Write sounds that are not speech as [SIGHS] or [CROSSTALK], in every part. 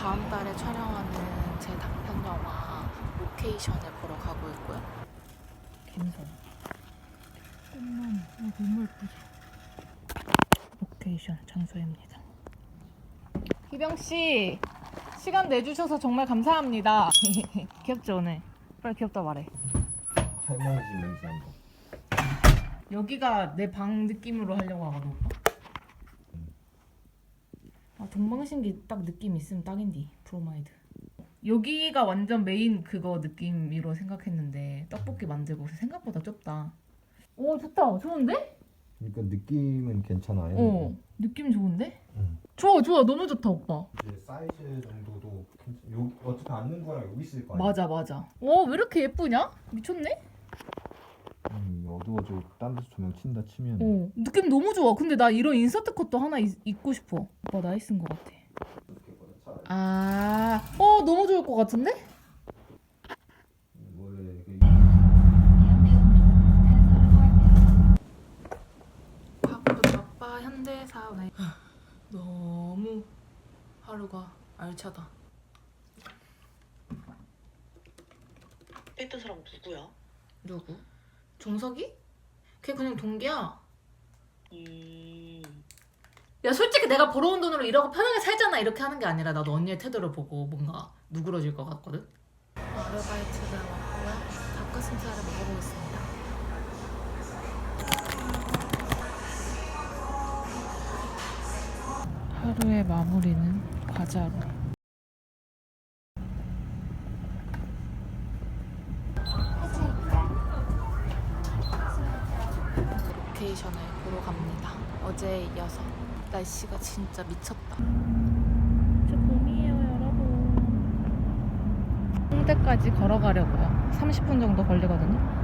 다음 달에 촬영하는 제 단편 영화 로케이션을 보러 가고 있고요. 김성. 꽃나무. 어, 너무 예쁘죠? 로케이션 장소입니다. 희병 씨 시간 내주셔서 정말 감사합니다. [LAUGHS] 귀엽죠 오늘? 빨리 귀엽다 말해. 할머니 집 냄새 한 번. 여기가 내 방 느낌으로 하려고 하거든 오빠. 아 동방신기 딱 느낌 있으면 딱인디 브로마이드. 여기가 완전 메인 그거 느낌으로 생각했는데 떡볶이 만들고 생각보다 좁다. 오 좋다 좋은데? 그러니까 느낌은 괜찮아요. 어 느낌 좋은데? 응. 좋아 좋아 너무 좋다 오빠. 이제 사이즈 정도도 괜찮. 요 어차피 앉는 거랑 여기 있을 거 아니야. 맞아 맞아. 오왜 이렇게 예쁘냐? 미쳤네? 음, 어두워져. 딴 데서 조명 친다 치면. 어 느낌 너무 좋아. 근데 나 이런 인서트 컷도 하나 있, 입고 싶어. 오빠 나이스인 것 같아. 아, 어 너무 좋을 것 같은데? 그 현대 사회 [SIGHS] 너무 하루가 알차다. 뺐던 사람 누구야? 누구? 종석이? 걔 그냥 동기야. 음. 야 솔직히 내가 벌어온 돈으로 이러고 편하게 살잖아 이렇게 하는 게 아니라 나도 언니의 태도를 보고 뭔가 누그러질 것 같거든. 아르바이트를 왔고요. 닭가슴살을 먹어보겠습니다. 하루의 마무리는 과자로. 로케이션을 보러 갑니다. 어제에 이어서 날씨가 진짜 미쳤다. 진짜 봄이에요, 여러분. 홍대까지 걸어가려고요. 30분 정도 걸리거든요.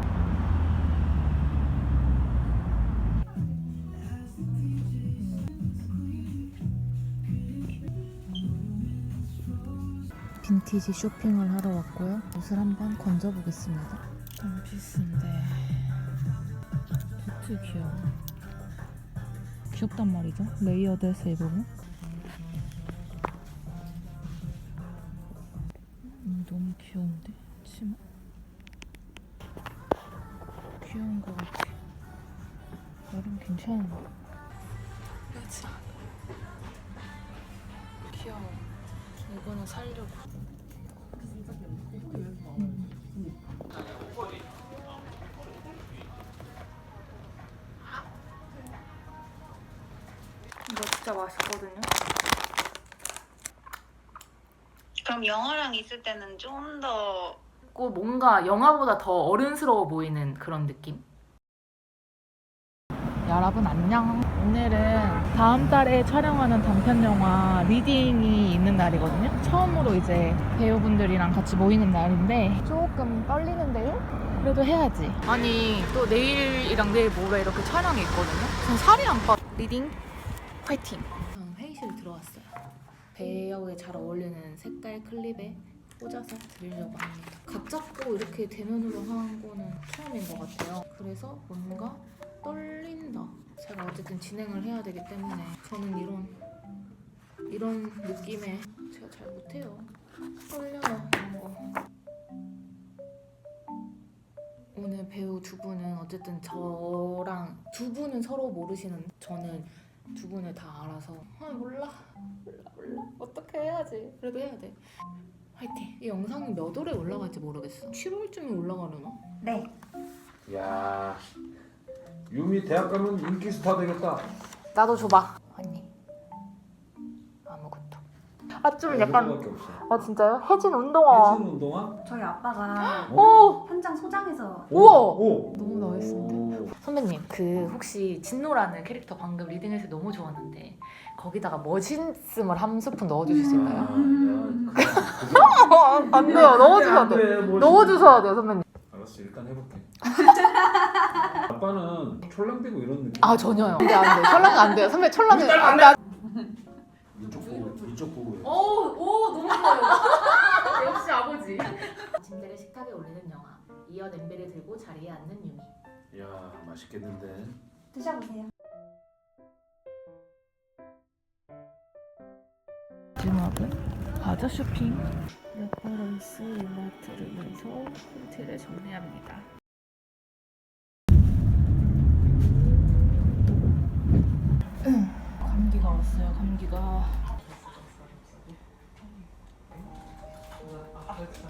빈티지 쇼핑을 하러 왔고요. 옷을 한번 건져보겠습니다. 원피스인데 되게 귀여워. 귀엽단 말이죠. 레이어드해서 입으면. 음, 너무 귀여운데 치마. 귀여운 것 같아. 여름 괜찮은 거. 그렇지. 귀여워. 이거는 살려고. 그럼 영화랑 있을 때는 좀더고 뭔가 영화보다 더 어른스러워 보이는 그런 느낌? 여러분 안녕. 오늘은 다음 달에 촬영하는 단편 영화 리딩이 있는 날이거든요. 처음으로 이제 배우분들이랑 같이 모이는 날인데 조금 떨리는데요? 그래도 해야지. 아니 또 내일이랑 내일 모레 이렇게 촬영이 있거든요. 전 살이 안 빠. 리딩 화이팅. 배우에 잘 어울리는 색깔 클립에 꽂아서 드리려고 합니다. 각 잡고 이렇게 대면으로 한 거는 처음인 것 같아요. 그래서 뭔가 떨린다. 제가 어쨌든 진행을 해야 되기 때문에 저는 이런 이런 느낌에 제가 잘 못해요. 떨려요 이런 거. 오늘 배우 두 분은 어쨌든 저랑 두 분은 서로 모르시는 저는 두 분을 다 알아서 아 몰라. 몰라 몰라. 어떻게 해야지? 그래도 해야 돼. 화이팅. 이 영상이 몇 월에 올라갈지 모르겠어. 7월쯤에 올라가려나? 네. 야 유미 대학 가면 인기 스타 되겠다. 나도 줘봐 아 좀 약간 없어. 아 진짜요? 혜진 운동화. 혜진 운동화? 저희 아빠가 오 현장 소장에서 우와! 오. 너무 나이스인데 선배님 그 혹시 진노라는 캐릭터 방금 리딩에서 너무 좋았는데 거기다가 머신씀을 한 스푼 넣어주실 수 있나요? 어, 안 돼요. 넣어주셔야 돼요. 넣어주셔야 돼요 선배님. 알았어 일단 해볼게. 아빠는 촐랑대고 이런 느낌. 아 전혀요. 안돼 안돼 철랑 안 돼요. 선배 안돼. 안돼 좋은 역시 아버지. 침대를 식탁에 올리는 영화. 이어 냄비를 들고 자리에 앉는 유미. 이야 맛있겠는데. 드셔보세요. 주먹은 과자 쇼핑. 레퍼런스 이마트를 위해서 콘티를 정리합니다. 감기가 왔어요. 감기가.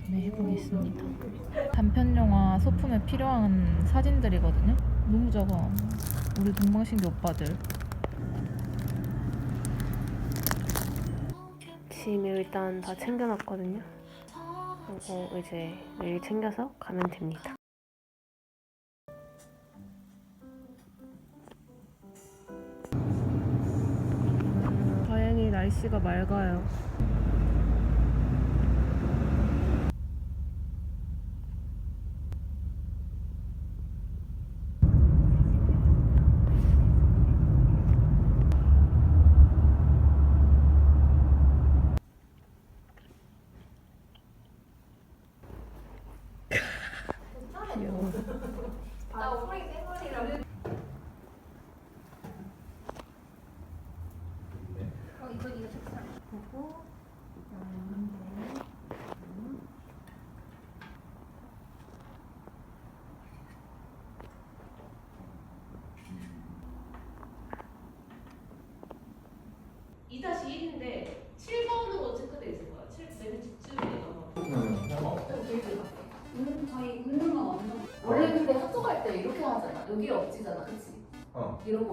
네, 해보겠습니다. 단편 영화 소품에 필요한 사진들이거든요. 너무 작아. 우리 동방신기 오빠들. 짐 일단 다 챙겨놨거든요. 이거 이제 내일 챙겨서 가면 됩니다. 다행히 날씨가 맑아요.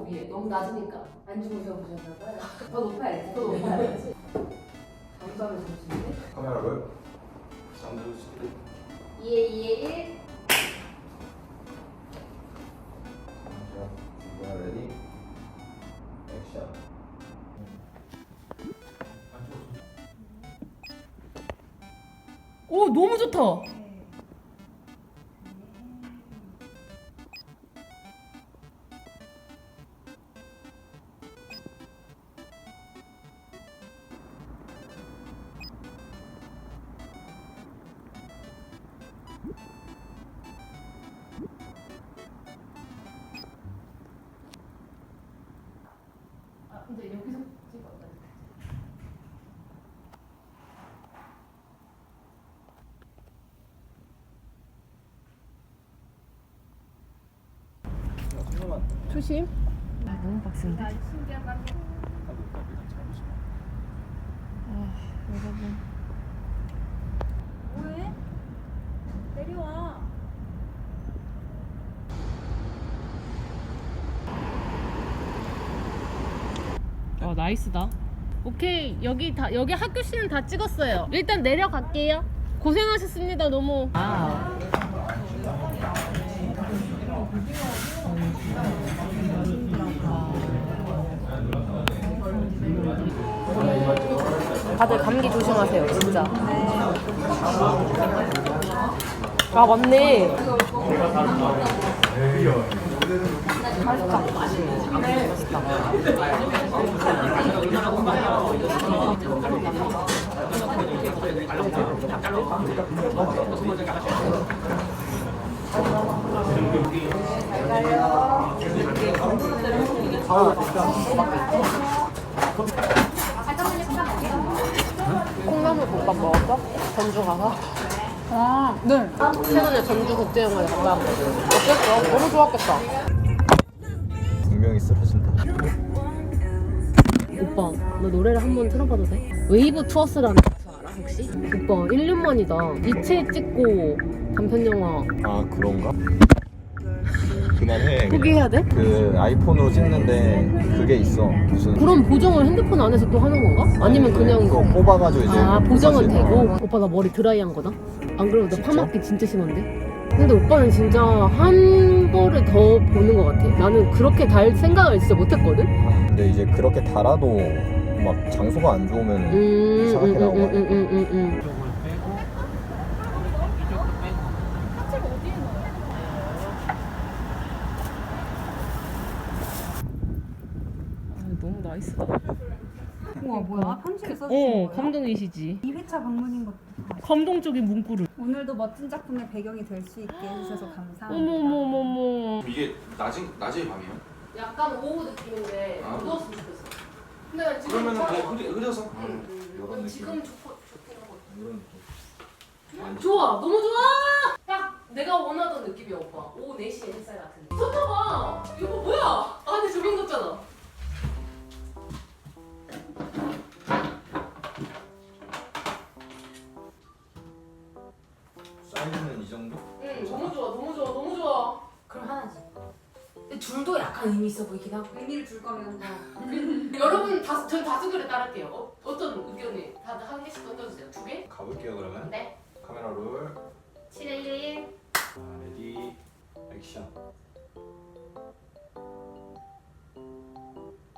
위에 너무 낮으니까 안 주무셔 보셨나 봐요. 더 높아야지, 더 높아야지. 조심. 아, 너무 빡센데? 아 여러분. 왜? 내려와. 어 나이스다. 오케이 여기 다 여기 학교 씨는 다 찍었어요. 일단 내려갈게요. 고생하셨습니다 너무. 아. 다들 감기 조심하세요, 진짜. 아, 맞네. 콩나물 국밥 먹었어? 전주 가서? 아 네. 최근에 전주 국제영화제 갔다 왔거든. 어땠어? 너무 좋았겠다. 분명히 쓰러진다 오빠, 너 노래를 한 번 틀어봐도 돼? 웨이브 투어스라는 가수 알아, 혹시? 오빠, 1년 만이다. 이채 찍고 단편영화 아 그런가? 그만해 포기해야 돼? 그 아이폰으로 찍는데 그게 있어 무슨 그럼 보정을 핸드폰 안에서 또 하는 건가? 아니면 그냥 그거 뽑아가지고 이제 아 보정은 사실, 되고 어. 오빠 나 머리 드라이한 거다 안 그러면 나 진짜? 파마기 진짜 심한데 근데 오빠는 진짜 한 벌을 더 보는 것 같아 나는 그렇게 달 생각을 진짜 못했거든 근데 이제 그렇게 달아도 막 장소가 안 좋으면 음, 이상하게 나오고 음, 음, 음, 음, 음. 아, 너무 나이스다. 우와 뭐야? 편지를 감동이시지. 2회차 방문인 것도 감동적인 문구를. 오늘도 멋진 작품의 배경이 될 수 있게 해주셔서 감사합니다. 어머머머머. 이게 낮은 낮에 밤이에요? 약간 오후 느낌인데 아. 어두웠으면 좋겠어 근데 나 지금 그러면은 그냥 흐려, 흐려서 응. 이런 넌 느낌. 지금 좋고, 좋고 이런 느낌. 좋아 너무 좋아 딱 내가 원하던 느낌이야 오빠 오후 4시에 햇살 같은 데 좋다봐 이거 뭐야 안에 조명 뒀잖아 둘도 약간 의미 있어 보이긴 하고. 의미를 줄 거면 뭐 [LAUGHS] 여러분 다, 전 다수결에 따를게요 어, 어떤 의견이 다들 한 개씩 던져주세요 두 개? 가볼게요 그러면. 네 카메라 롤. 711 자, 레디 액션.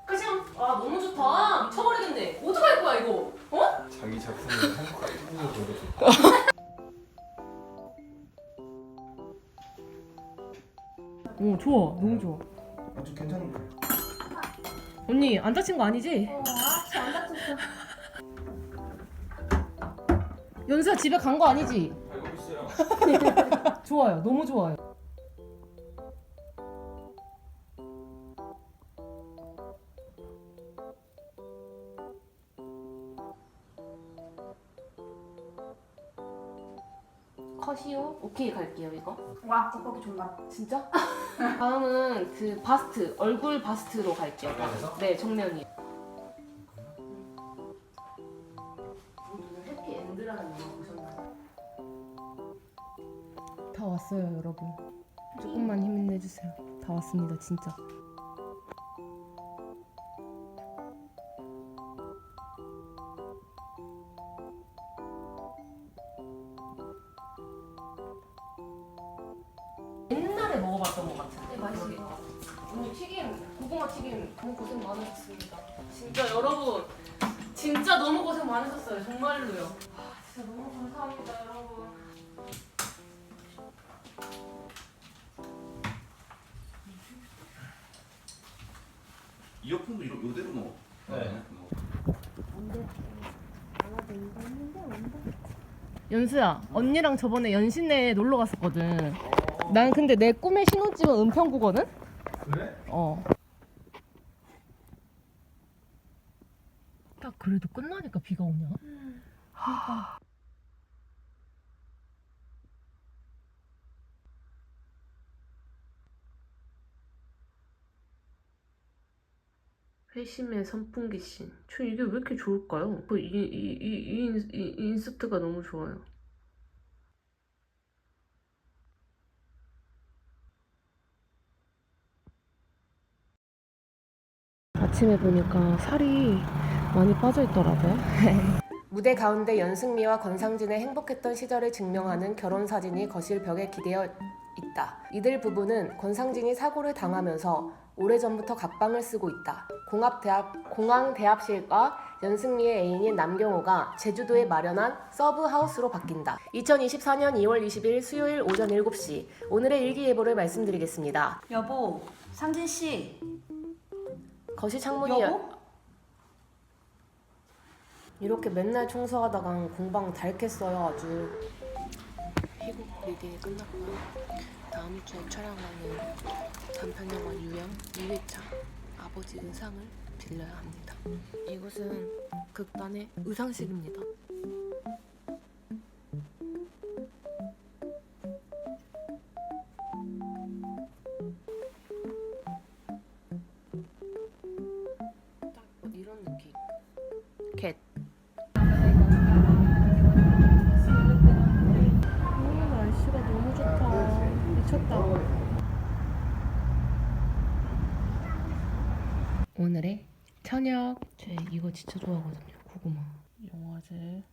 끝이야 아 너무 좋다 미쳐버리겠네 어떡할 거야 이거 어? 자기 작품을 한국까지 보여줬 [LAUGHS] 오 좋아 너무 좋아 아주 괜찮은데. 언니 안 다친 거 아니지? 어, 아씨 안 다쳤어. 연수야 집에 간 거 아니지? 알고 있어요. [LAUGHS] 좋아요 너무 좋아요 컷이요? 오케이 갈게요 이거 와 젖먹이 존맛. 진짜? [LAUGHS] 다음은 그 바스트 얼굴 바스트로 갈게요 정면에서? 네 정면이 오늘 해피엔드라는 영화 보셨나요? 다 왔어요 여러분 조금만 힘내주세요 다 왔습니다 진짜 너무 고생 많으셨습니다 진짜 여러분 진짜 너무 고생 많으셨어요 정말로요 아, 진짜 너무 감사합니다 여러분 이어폰도 이러, 이대로 넣어. 네. 연수야 언니랑 저번에 연신내에 놀러 갔었거든 난 근데 내 꿈의 신혼집은 은평구거든? 그래? 어. 그래도 끝나니까 비가 오냐? 회심의 선풍기 씬. 저 이게 왜 이렇게 좋을까요? 그 이, 이, 이, 이, 인- 이 인스트가 너무 좋아요. 아침에 보니까 살이 많이 빠져 있더라고요. [LAUGHS] 무대 가운데 연승미와 권상진의 행복했던 시절을 증명하는 결혼 사진이 거실 벽에 기대어 있다. 이들 부부는 권상진이 사고를 당하면서 오래전부터 각방을 쓰고 있다. 공합대합, 공항대합실과 연승미의 애인인 남경호가 제주도에 마련한 서브하우스로 바뀐다. 2024년 2월 20일 수요일 오전 7시 오늘의 일기예보를 말씀드리겠습니다. 여보, 상진 씨. 거실 창문이 여보? 이렇게 맨날 청소하다간 공방 닳겠어요 아주. 희곡 리딩이 끝났고요 다음 주에 촬영하는 단편 영화 유영 2회차 아버지 의상을 빌려야 합니다. 이곳은 극단의 의상실입니다 진짜 좋아하거든요. 고구마. 영화제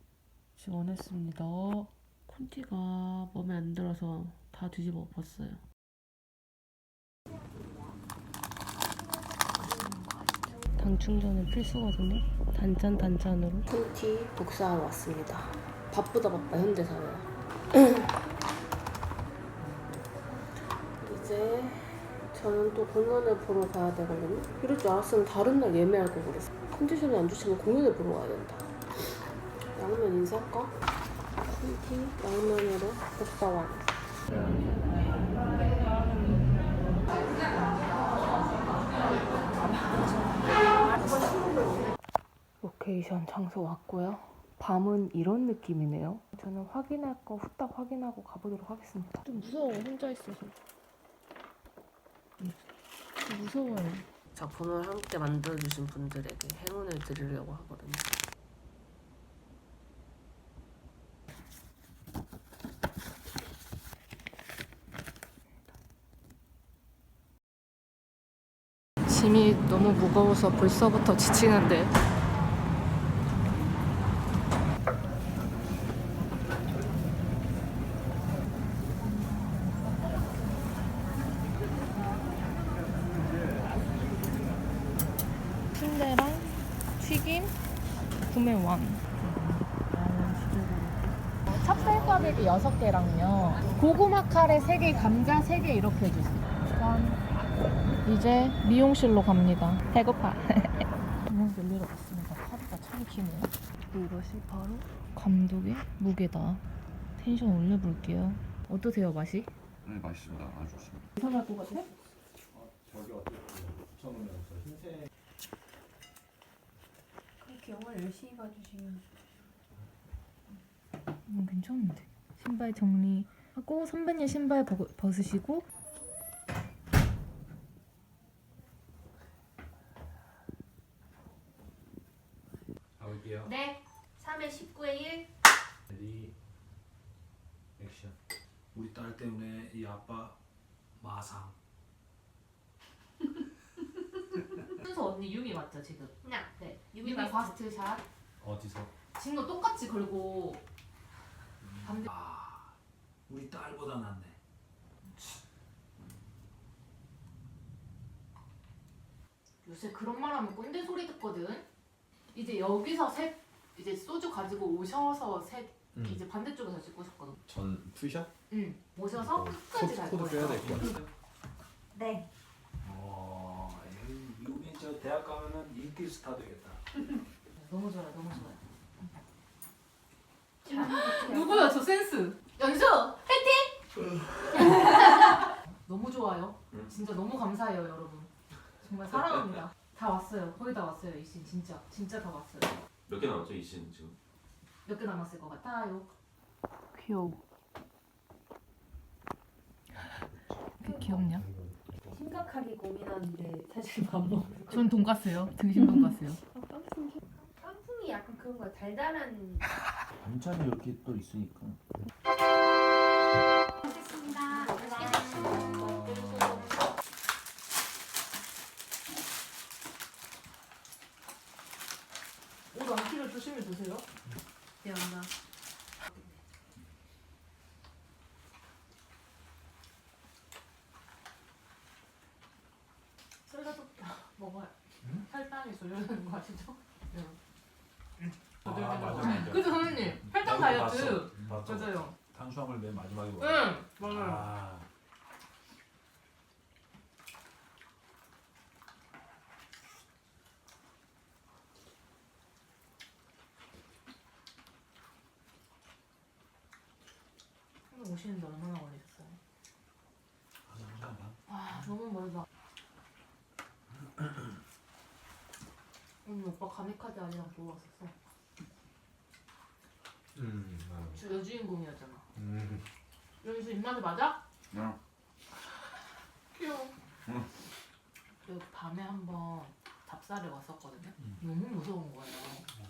지원했습니다. 콘티가 마음에 안 들어서 다 뒤집어 엎었어요. 당 충전은 필수거든요. 단짠 단짠으로. 콘티 복사하러 왔습니다. 바쁘다 바빠 현대사회. 저는 또 공연을 보러 가야 되거든요. 이럴 줄 알았으면 다른 날 예매할 걸 그랬어. 컨디션이 안 좋지만 공연을 보러 가야 된다. 양면 인사할까? 콘티 양면으로 복사왕. 로케이션 장소 왔고요. 밤은 이런 느낌이네요. 저는 확인할 거 후딱 확인하고 가보도록 하겠습니다. 좀 무서워 혼자 있어서. 무서워요. 작품을 함께 만들어주신 분들에게 행운을 드리려고 하거든요. 짐이 너무 무거워서 벌써부터 지치는데 순대랑 튀김 구매 완. 찹쌀과백이 6개랑요. 고구마 카레 3개, 감자 3개 이렇게 해주세요. 짠. 이제 미용실로 갑니다. 배고파. 그냥 놀리러 갔습니다. 파리가 참 기네요. 이것이 바로 감독의 무게다. 텐션 올려볼게요. 어떠세요, 맛이? 네 맛있습니다. 아주 좋습니다. 이상할 것 같아? 그렇게 영화를 열심히 봐주시면 음, 괜찮은데. 신발 정리 하고 선배님 신발 벗, 벗으시고 가볼게요. 네 3회 19회 1 레디 액션. 우리 딸 때문에 이 아빠 마상. 순서 언니 유미 맞죠 지금? 네 유미 유미 바스트 샷. 어디서? 진거 똑같이 걸고 반대. 아, 우리 딸보다 낫네. 요새 그런 말 하면 꼰대 소리 듣거든. 이제 여기서 셋 이제 소주 가지고 오셔서 셋 음. 이제 반대쪽에서 찍고 오셨거든. 전 투샷? 응. 오셔서 어, 끝까지 갈 코드 거예요. 빼야 될 것 같아. 네 어, 에이, 유미 저 대학 가면은 인기 스타 되겠다. 너무 좋아요, 너무 좋아요. 누구야 저 센스? 연수 파이팅! 너무 좋아요. 응. 진짜 너무 감사해요 여러분. 정말 사랑합니다. [LAUGHS] 다 왔어요. 거의 다 왔어요 이신 진짜 진짜 다 왔어요. 몇 개 남았죠 이신 지금? 몇 개 남았을 것 같아요. 귀여워. 그 귀엽냐? 심각하게 고민하는데 사실 밥 먹는 전 돈가스요. 등심 돈가스요. 깐풍이 [LAUGHS] 약간 그런 거야 달달한 반찬이 이렇게 또 있으니까 먹겠습니다 옷 안티를 조심히 드세요. 네 엄마. 샐러드 먹어요. 혈당이 조절되는 거 아시죠? 네. 아, 맞아, 맞아. 그죠 선생님? 혈당 나도 다이어트. 봤어. 맞아요. 탄수화물 맨 마지막에 먹어. 응 맞아요. 아, 오늘 오시는데 얼마나 걸리셨어요? 한 시간 반. 아 너무 멀다. 오빠 가미카제 아리랑 보러 왔었어. 음. 맞아. 주 여주인공이었잖아. 음. 연수 입맛에 맞아? 응. [LAUGHS] 귀여워. 응. 그 밤에 한번 잡사를 왔었거든요. 음. 너무 무서운 거예요.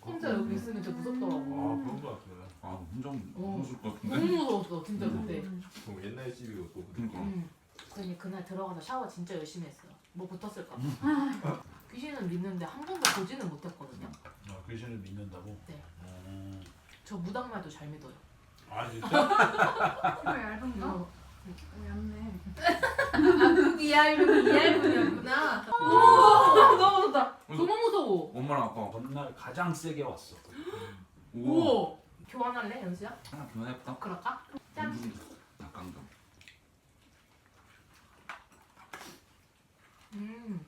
혼자 여기 있으면 진짜 무섭더라고. 그런 거 같아. 아 혼자 어. 무서울 것 같은데. 너무 무서웠어 진짜 그때. 뭐 옛날 집이고 또 그러니까. 응. 그니 그날 들어가서 샤워 진짜 열심히 했어요. 뭐 붙었을까 봐. [LAUGHS] 귀신은 믿는데 한 번도 보지는 못했거든요. 아, 귀신을 믿는다고? 네. 어. 저 무당말도 잘 믿어요. 아, 진짜? 이거 얇은 거? 어. 얇네 그 이알분 이알분이었구나. 오 너무 무섭다. 너무 무서워. 엄마랑 아빠. 전날 가장 세게 왔어. 우와. 오. 교환할래 연수야? 하나 교환해볼까? 그럴까? 짠. 약간 좀. 음.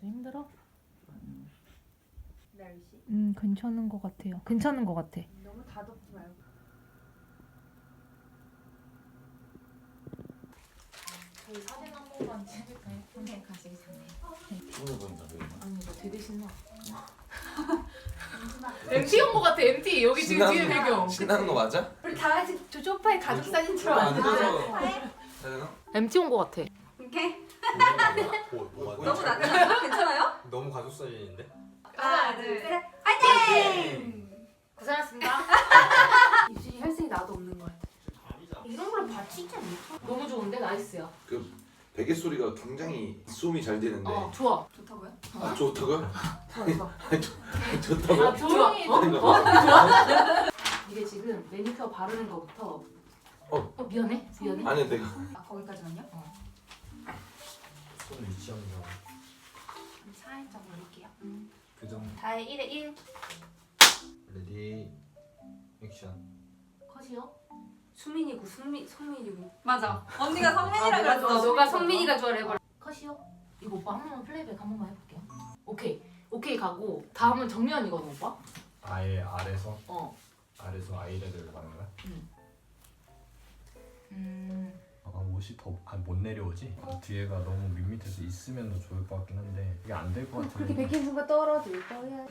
그래서 힘들어? 날씨 음 괜찮은 것 같아요. 괜찮은 것 같아. 너무 다덥지 말고 저희 사진 한 번만 찍을까요? 오늘 가시기 전에 오늘 보인다 아니 나 되게 신나 네, MT 온것 같아 MT 여기 지금 뒤에 배경 신나는 거 맞아? 우리 다 같이 저 소파에 가족 사진처럼 아, 안 돼서 해야 온것 같아 오케이. 음, 음, 음. [LAUGHS] 너무 너무 낫죠? [LAUGHS] 괜찮아요? 너무 가족 사진인데? 하나, 둘, 셋. 화이팅! 고생하셨습니다. [LAUGHS] 입술이 혈색이 나도 없는 것 같아. 이런 걸로 받치지 않나? 너무 좋은데 나이스야. 그 베개 소리가 굉장히 수음이 잘 되는데 어 좋아. 좋다고요? 아 좋다고요? 좋아 좋아. [LAUGHS] 좋다고요? 아 조용히. 어? 이게 지금 매니큐어 바르는 거부터 어 미안해 미안해. 아니 내가 아 거기까지만요? 손을 유치하는 거. 살짝 올릴게요. 그 정도. 다의 1에 1. 레디 액션. 컷이요? 수민이고 수민 성민이고. 맞아. 언니가 성민이라 아, 그랬어. 너가, 성민이가 좋아해 봐. 컷이요? 이거 오빠 한 번만 플레이백 한 번만 해볼게요. 오케이 오케이 가고 다음은 정면이거든 오빠. 아예 아래서 어. 아래서 아이레드를 가는 거야? 음. 아 옷이 더 못 내려오지? 아, 뒤에가 너무 밋밋해서 있으면 더 좋을 것 같긴 한데 이게 안 될 것 같은데. 그렇게 백인 순간 떨어질 거야.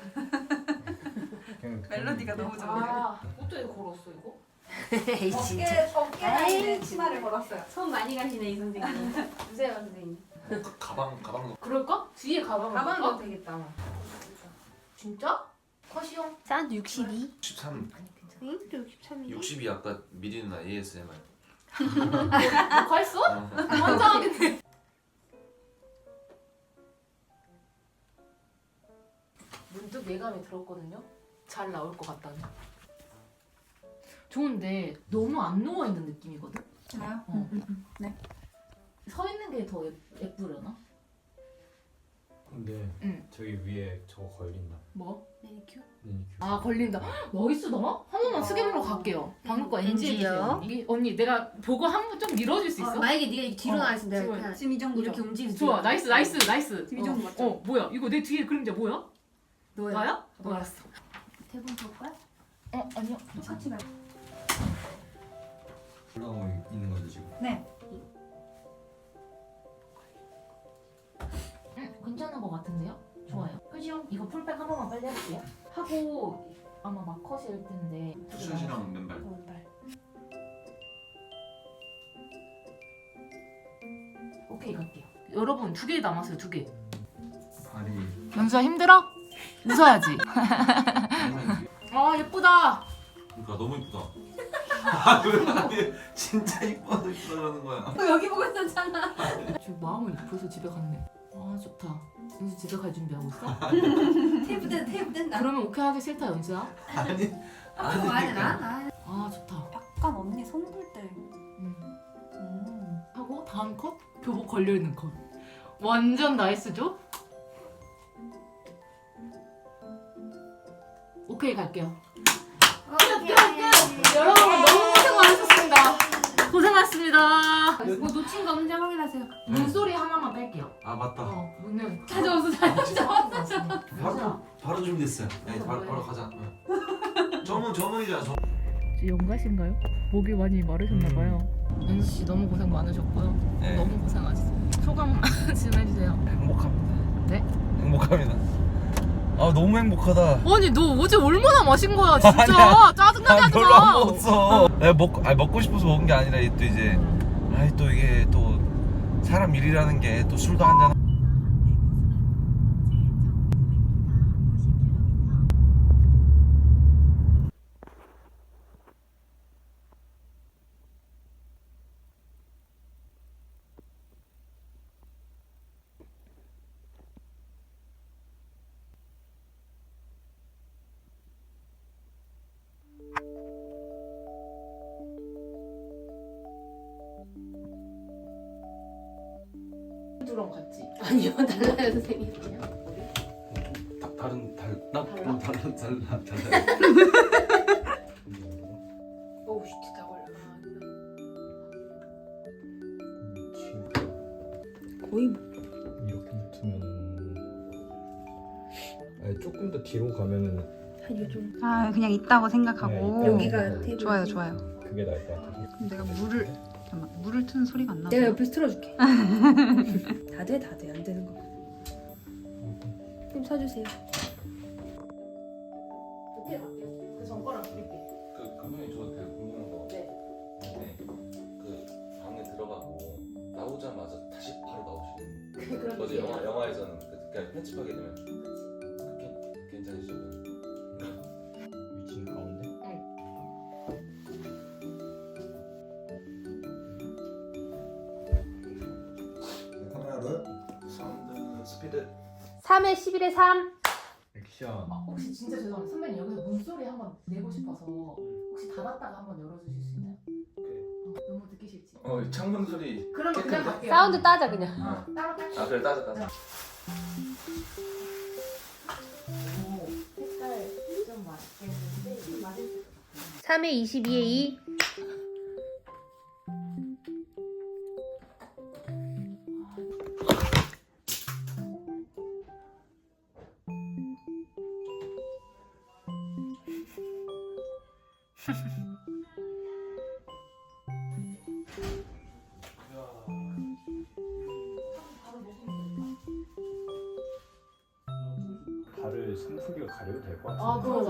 그냥 멜로디가 너무 좋네요. 아 어떻게 걸었어 이거? [LAUGHS] 어깨 어깨나 있는 치마를 걸었어요. 손 많이 가시네 이 선생님. [LAUGHS] 주세요 선생님. 가- 가방 가방 그럴까? 뒤에 가방 넣을까? 넣어도 되겠다. 진짜? 컷이요? 짠 62. 13 아니 괜찮아. 응? 63이. 60이 아까 미리 누나 ASMR 녹화했어? 어. 환장하겠네. 문득 예감이 들었거든요. 잘 나올 것 같다는. 좋은데 너무 안 누워 있는 느낌이거든. 저요? 어. 네. 서 있는 게 더 예쁘려나? 근데 응. 저기 위에 저거 걸린다. 뭐? 매니큐어? 매니큐어. 아 걸린다. 나이스다. 한 번만 스캔으로 갈게요. 방금 거 NG 해주세요. NG 요? 언니. 언니 내가 보고 한 번 좀 밀어줄 수 있어? 만약에 네가 뒤로 어, 나가시면 내가 지금 그냥 지금 이 정도죠? 이렇게 움직이면 좋아. 나이스 나이스 나이스. 이 정도 어, 맞죠? 어 뭐야? 이거 내 뒤에 그림자 뭐야? 너야? 나야? 어, 알았어. 대본 볼 거야? 어 아니요. 똑같이 말고. 올라오고 있는 거지 지금. 네. 응, 괜찮은 것 같은데요? 좋아요. 그죠? 이거 풀백 한 번만 빨리 해볼게요. 하고 아마 막 컷일 텐데. 푸샷이랑 맨발. 오케이 갈게요. 여러분 두 개 남았어요 두 개. 발이 연수야 힘들어? 웃어야지. [LAUGHS] 아 예쁘다. 그러니까 너무 이쁘다 아 그래 아니 진짜 이뻐서 이쁘다는 거야 너 여기 보고 있었잖아. 지금 마음을 입혀서 집에 갔네. 아 좋다. 연수 집에 갈 준비하고 있어? [LAUGHS] 테이프 된 테이프 된다. 그러면 오케이 하기 싫다 연수야. 아니 앞으로 와야 되나? 아, 아 좋다. 약간 언니 손볼 때. 음. 음. 하고 다음 컷 교복 걸려 있는 컷. 완전 나이스죠? 오케이 갈게요. 여러분 너무 고생 많으셨습니다. 고생하셨습니다. 뭐 놓친 거 없는지 확인하세요. 문소리 하나만 뺄게요. 아 맞다 어, 문은 찾아오서 찾아왔어. 바로 바로 준비됐어요 네 바로 바로 가자 응. 정문 정문이잖아 정 연가신가요? 목이 많이 마르셨나봐요. 연수 씨 너무 고생 많으셨고요. 네. 너무 고생하셨어요. 소감 [LAUGHS] 전해주세요. 행복합니다 네? 행복합니다 아 너무 행복하다 아니 너 어제 얼마나 마신 거야 진짜 아니야. 짜증나게 아 하지 별로 마. 안 먹었어 내가 먹고 아니 먹고 싶어서 먹은 게 아니라 이게 또 이제 아이 또 이게 또 사람 일이라는 게 또 술도 한잔 두랑 같이. 아니요 [LAUGHS] 달라요 선생님. 다, 다른 달 나 달라? 어, 다른 달라 달라. [LAUGHS] 오우 씨다 걸려. 거의 이렇게 붙으면 아니 조금 더 뒤로 가면은. 아 그냥 있다고 네, 생각하고 있다고 여기가. 테이블. 좋아요 좋아요 그게 나을 것 같아. 그럼 내가 물을 잠깐만 물을 트는 소리가 안 나. 내가 옆에서 틀어줄게. 다 돼, 다 돼. 안 되는 거. 좀 갈게요? 그 전 거랑. 그 감독님 저 되게 궁금한 거. 네. 네. 그 방에 들어가고 나오자마자 다시 바로 나오시는. 그런 거지 느낌이야. 영화 영화에서는 그- 그냥 편집하게 되면 그게 괜찮으시죠? 3에 11에 3. 액션 아, 혹시 진짜 죄송한데 선배님 여기서 문소리 한번 내고 싶어서 혹시 닫았다가 한번 열어주실 수 있나요? 어, 너무 듣기 싫지? 어 창문 소리 그러면 그냥 깨끗해? 갈게요. 사운드 따자 그냥. 어, 따로 따로. 아 그래 따져 따져 오, 색깔 좀 맛있겠는데 좀 맛있을 것 같아요. 3에 22에 2.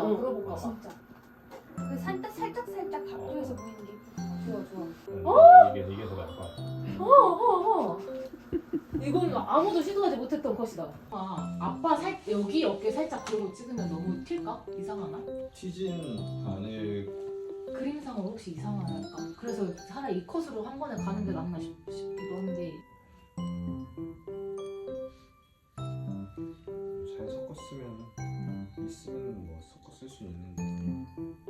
응, 응. 그러볼까 봐. 진짜. 그 살짝 살짝 살짝 각도에서 보이는 게. 좋아 좋아. 네, 이게 이게 더 나을 것 같아 어어어. 이건 아무도 시도하지 못했던 컷이다. 아 아빠 살 여기 어깨 살짝 그러고 찍으면 너무 튈까? 이상하나? 튀진 바늘 그림상으로 혹시 이상하니까. 그래서 차라리 이 컷으로 한 번에 가는 게 낫나 싶, 싶기도 한데. 잘 섞었으면 있으면 뭐 쓸 수 있는데.